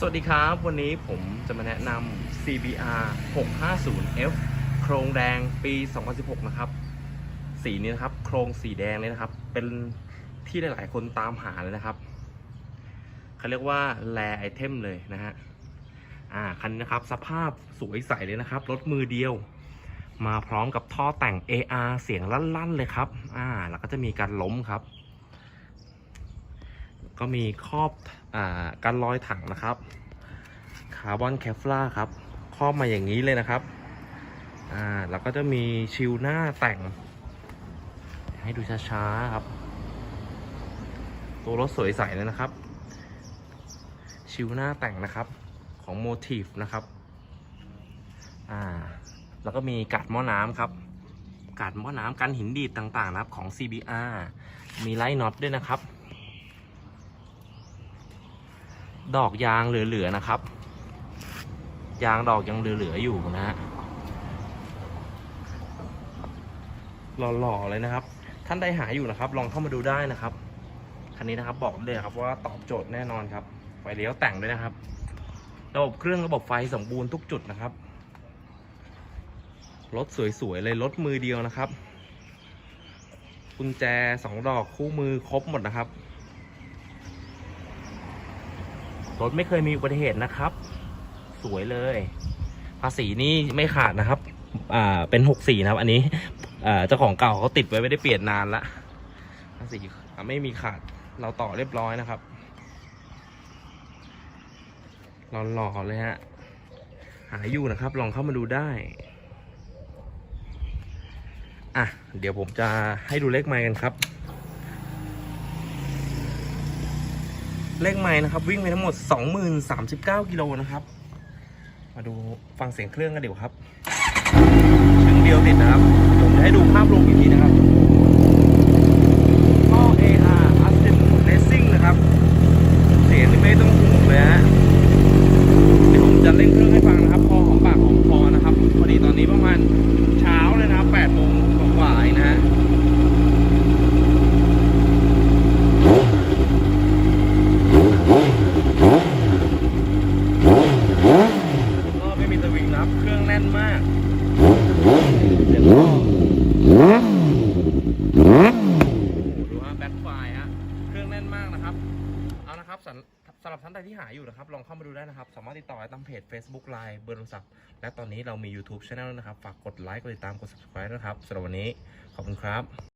สวัสดีครับ วันนี้ผมจะมาแนะนำ CBR 650F โครงแดงปี 2016 นะครับ สีนี้นะครับ โครงสีแดงเลยนะครับ เป็นที่หลายๆ คนตามหาเลยนะครับเขาเรียกว่าแลไอเทมเลยนะฮะ อ่า คันนี้นะครับ สภาพสวยใสเลยนะครับ รถมือเดียว มาพร้อมกับท่อแต่ง AR เสียงลั่น ๆ เลยครับ อ่า แล้วก็จะมีการล้มครับ ก็มีครอบอ่าการลอยถังนะครับคาร์บอนแคฟลาครับครอบมาอย่างนี้เลยนะครับอ่าแล้วก็จะมีชิลหน้าแต่ง ให้ดูช้าๆครับ ตัวรถสวยใสเลยนะครับ ชิลหน้าแต่งนะครับของโมทีฟนะครับอ่าแล้วก็มีกาดหม้อน้ำครับกาดหม้อน้ำกันหินดีดต่างๆนะครับของ CBR มีไลท์น็อตด้วยนะครับ ดอกยางเหลือๆนะครับ ยางดอกยังเหลือๆอยู่นะฮะหล่อๆเลยนะครับ ท่านใดหาอยู่นะครับ ลองเข้ามาดูได้นะครับคันนี้นะครับบอกเลยครับว่าตอบโจทย์แน่นอนครับไฟเลี้ยวแต่งด้วยนะครับ ระบบเครื่องระบบไฟสมบูรณ์ทุกจุดนะครับรถสวยๆเลยรถมือเดียวนะครับกุญแจสองดอกคู่มือครบหมดนะครับ รถไม่เคยมีอุบัติเหตุนะครับ สวยเลย ภาษีนี่ไม่ขาดนะครับ อ่าเป็นหกสี่นะครับ อันนี้อ่าเจ้าของเก่าเขาติดไว้ไม่ได้เปลี่ยนนานละภาษีไม่มีขาดเราต่อเรียบร้อยนะครับหล่อๆเลยฮะหาอยู่นะครับ ลองเข้ามาดูได้อะเดี๋ยวผมจะให้ดูเลขไมล์กันครับ เลขไม้นะครับ วิ่งไปทั้งหมด2039กิโลนะครับ มาดูฟังเสียงเครื่องกันเดี๋ยวครับชึงเดียวติดนะครับผมจะให้ดูภาพรวมอีกทีนะครับท่อ AR Ascent Racing นะครับ เสียงนี่ไม่ต้องห่วงเลยฮะเดี๋ยวผมจะเล่นเครื่องให้ฟังนะครับ พอหอมปากหอมคอนะครับ พอดีตอนนี้ประมาณเช้าเลยนะครับ8โมงกว่าๆเองนะฮะ ก็ไม่มีสวิงนะครับ เครื่องแน่นมากเดี๋ยวดูฮะแบ็คไฟฮะ เครื่องแน่นมากนะครับ เอานะครับสำสำหรับท่านใดที่หาอยู่นะครับ ลองเข้ามาดูได้นะครับ สามารถติดต่อได้ตามเพจ Facebook Line เบอร์โทรศัพท์ และตอนนี้เรามี YouTube Channel นะครับ ฝากกดไลค์ กดติดตาม กด subscribe นะครับสำหรับวันนี้ ขอบคุณครับ